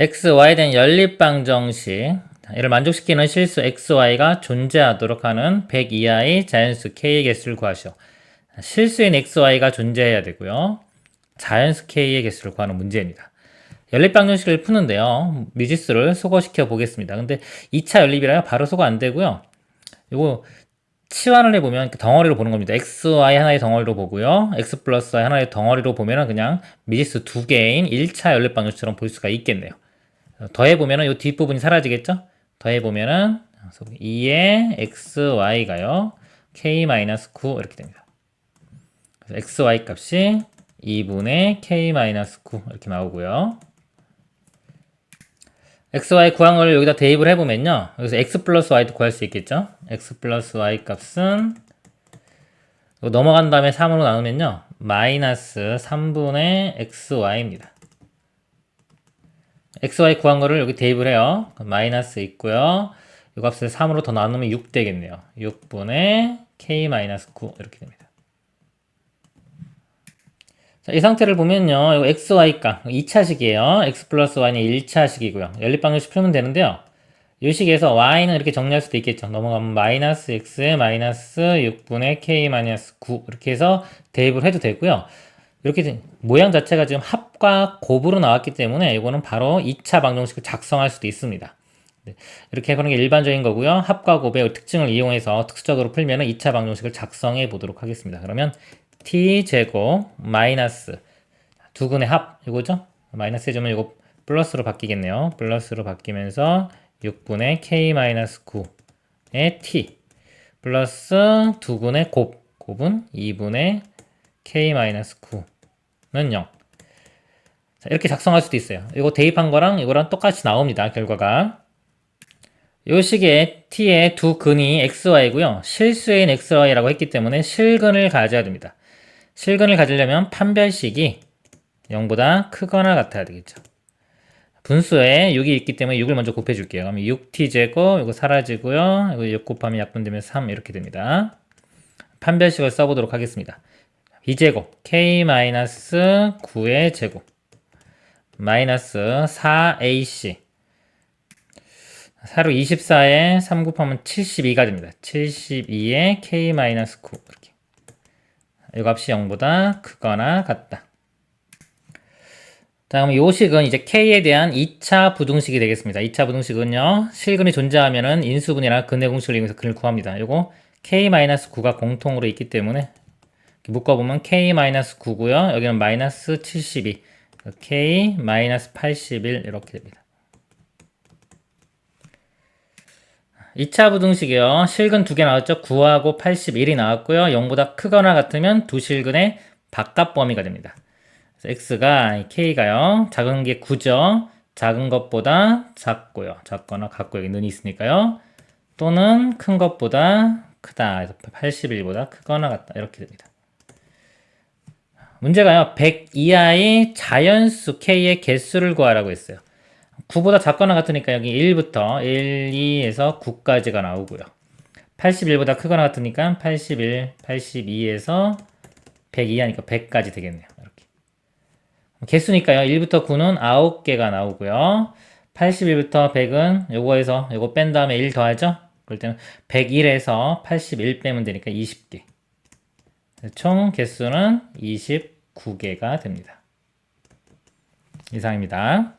x, y에 대한 연립방정식 이를 만족시키는 실수 x, y가 존재하도록 하는 100 이하의 자연수 k의 개수를 구하시오. 실수인 x, y가 존재해야 되고요. 자연수 k의 개수를 구하는 문제입니다. 연립방정식을 푸는데요. 미지수를 소거시켜 보겠습니다. 근데 2차 연립이라요. 바로 소거 안 되고요. 이거 치환을 해보면 덩어리로 보는 겁니다. x, y 하나의 덩어리로 보고요. x 플러스 하나의 덩어리로 보면은 그냥 미지수 두 개인 1차 연립방정식처럼 볼 수가 있겠네요. 더해보면은 이 뒷부분이 사라지겠죠? 더해보면은 2의 x, y가요. k-9 이렇게 됩니다. 그래서 x, y 값이 2분의 k-9 이렇게 나오고요. x, y 구한 걸 여기다 대입을 해보면요. 여기서 x 플러스 y도 구할 수 있겠죠? x 플러스 y 값은 넘어간 다음에 3으로 나누면요. 마이너스 3분의 xy입니다. Xy 구한 거를 여기 대입을 해요. 마이너스 있고요. 이 값을 3으로 더 나누면 6 되겠네요. 6분의 k-9 이렇게 됩니다. 자, 이 상태를 보면요. 이거 x, y 값 2차식이에요. x 플러스 y는 1차식이고요. 연립방정식 풀면 되는데요. 이 식에서 y는 이렇게 정리할 수도 있겠죠. 넘어가면 마이너스 x에 마이너스 6분의 k-9 이렇게 해서 대입을 해도 되고요. 이렇게 모양 자체가 지금 합과 곱으로 나왔기 때문에 이거는 바로 2차 방정식을 작성할 수도 있습니다. 네, 이렇게 하는 게 일반적인 거고요. 합과 곱의 특징을 이용해서 특수적으로 풀면 2차 방정식을 작성해 보도록 하겠습니다. 그러면 t제곱 마이너스 두 근의 합 이거죠? 마이너스 해주면 이거 플러스로 바뀌겠네요. 플러스로 바뀌면서 6분의 k-9의 t 플러스 두근의 곱 곱은 2분의 k-9는 0. 자, 이렇게 작성할 수도 있어요. 이거 대입한 거랑 이거랑 똑같이 나옵니다. 결과가. 요 식의 t의 두 근이 xy고요. 실수인 xy라고 했기 때문에 실근을 가져야 됩니다. 실근을 가지려면 판별식이 0보다 크거나 같아야 되겠죠. 분수에 6이 있기 때문에 6을 먼저 곱해 줄게요. 그럼 6t제곱, 이거 사라지고요. 이거 6 곱하면 약분되면 3 이렇게 됩니다. 판별식을 써보도록 하겠습니다. B제곱, k-9의 제곱, 마이너스 4ac. 4로 24에 3 곱하면 72가 됩니다. 72에 k-9 이렇게. 이 값이 0보다 크거나 같다. 자, 그럼 요 식은 이제 K에 대한 2차 부등식이 되겠습니다. 2차 부등식은요, 실근이 존재하면은 인수분이나 근의 공식을 이용해서 근을 구합니다. 요거 K-9가 공통으로 있기 때문에 묶어보면 K-9고요. 여기는 마이너스 72, K-81 이렇게 됩니다. 2차 부등식이요. 실근 두 개 나왔죠. 9하고 81이 나왔고요. 0보다 크거나 같으면 두 실근의 바깥 범위가 됩니다. x가 k가요. 작은 게 9죠. 작은 것보다 작고요. 작거나 같고 여기 는이 있으니까요. 또는 큰 것보다 크다. 그래서 81보다 크거나 같다. 이렇게 됩니다. 문제가요. 100 이하의 자연수 k의 개수를 구하라고 했어요. 9보다 작거나 같으니까 여기 1부터 1, 2에서 9까지가 나오고요. 81보다 크거나 같으니까 81, 82에서 100 이하니까 100까지 되겠네요. 이렇게. 개수니까요. 1부터 9는 9개가 나오고요. 81부터 100은 요거에서 요거 뺀 다음에 1 더하죠? 그럴 때는 101에서 81 빼면 되니까 20개. 총 개수는 29개가 됩니다. 이상입니다.